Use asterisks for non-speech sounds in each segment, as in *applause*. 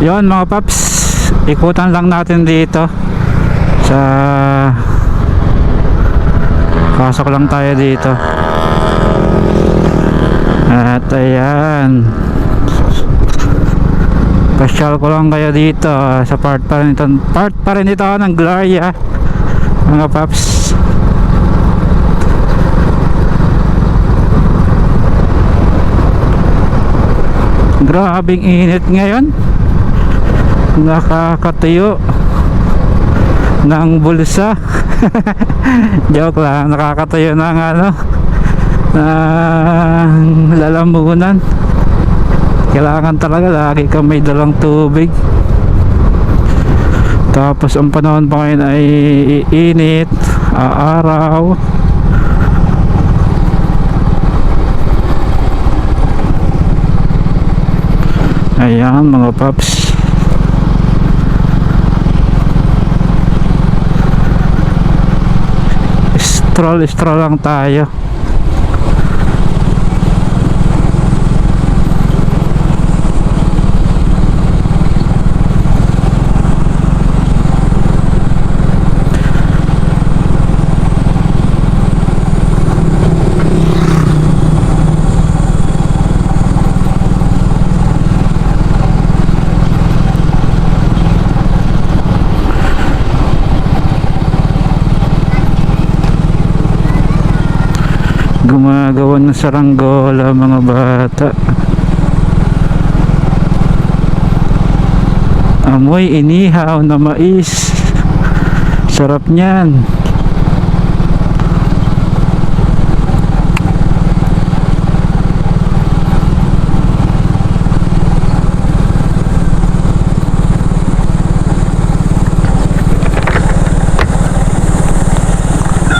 yon mga paps. Ikutan lang natin dito. Sa pasok lang tayo dito. At ayan. Pasyal ko lang kayo dito ah, sa part pa rin ito. Part pa rin ito ng Gloria mga paps. Grabing init ngayon nakakatuyo ng bulsa. *laughs* Joke lang nakakatuyo ng ano ng lalamunan. Kailangan talaga lagi kang may dalang tubig. Tapos ang panahon pa ngayon ay init aaraw. Ayan mga paps stroll stroll lang tayo gumagawa ng saranggola mga bata. Amoy inihaw na mais. Sarap niyan.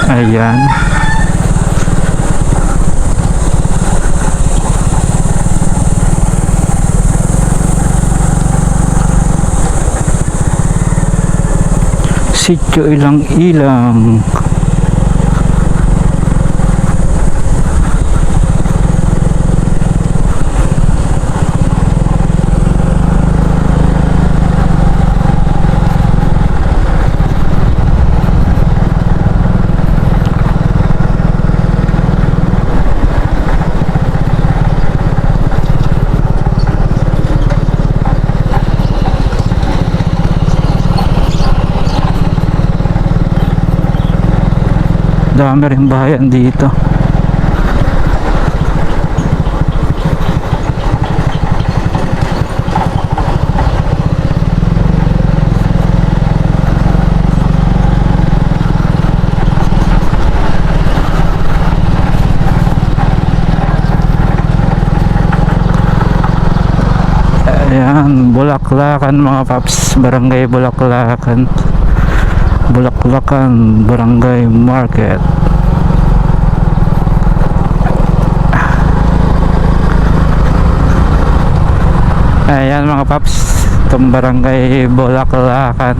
Ayan sityo ilang ilang dami rin bayan dito Ayan, Bulaklakan mga paps, barangay Bulaklakan. Bulaklakan Barangay Market. Ayan mga paps. Itong barangay Bulaklakan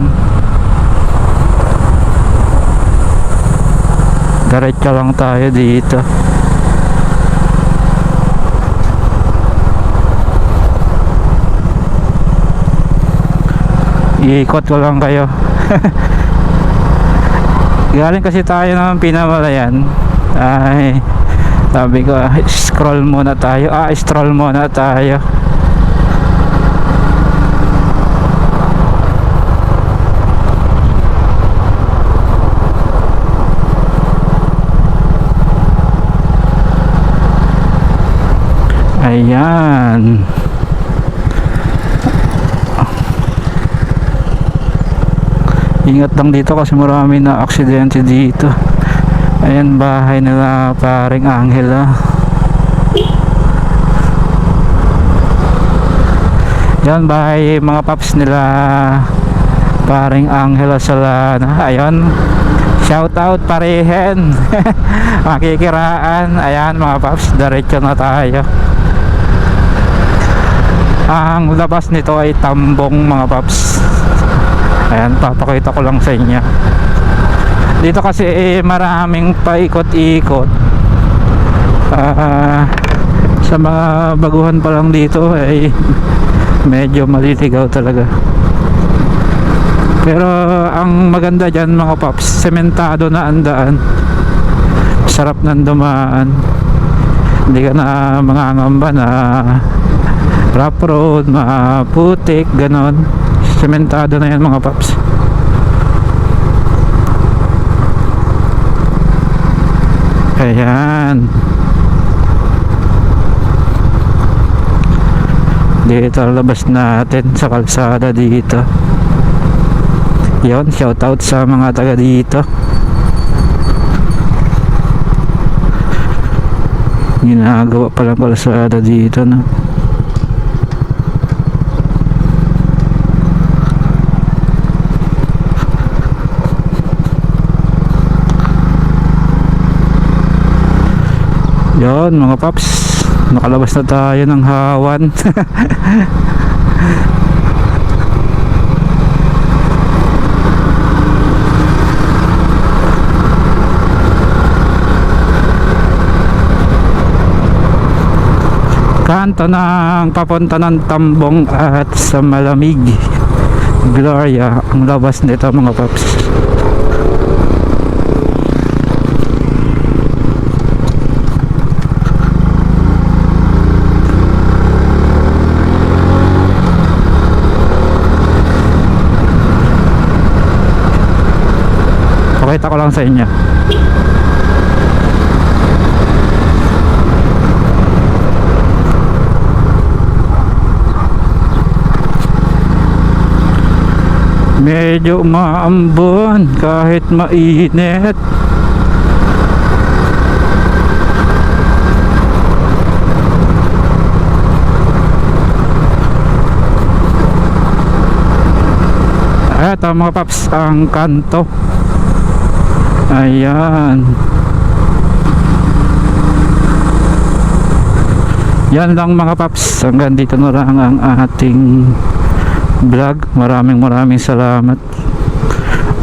Diretso lang tayo dito. Iikot ko lang kayo *laughs* galing kasi tayo ng pinamalayan. Ay sabi ko scroll muna tayo. Ah stroll muna tayo ayan ingat lang dito kasi marami na aksidente dito. Ayan bahay nila paring Angela yan bahay mga paps nila paring Angela Solana ayun shout out parihen *laughs* makikiraan. Ayan mga paps diretso na tayo. Ang labas nito ay tambong mga paps ayan papakita ko lang sa inyo. Dito kasi eh, maraming paikot-ikot. Ah, sa mga baguhan pa lang dito ay medyo maliligaw talaga. Pero ang maganda dyan mga paps sementado na ang daan. Sarap ng dumaan. Hindi ka na mangangamba na rough road maputik ganon sementado na yan mga paps. Ayan. Dito labas natin sa kalsada dito. Yon shout out sa mga taga dito. Ginagawa pa lang kalsada dito no yon mga paps. Nakalabas na tayo ng hawan. *laughs* Kanto ng papunta ng Tambong at sa Malamig. Gloria ang labas nito mga paps pakita ko lang sa inyo. Medyo maambon kahit mainit. Eto mga paps ang kanto Ayan. Yan lang mga paps. Hanggang dito na lang ang ating vlog. Maraming maraming salamat.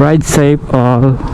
Ride safe all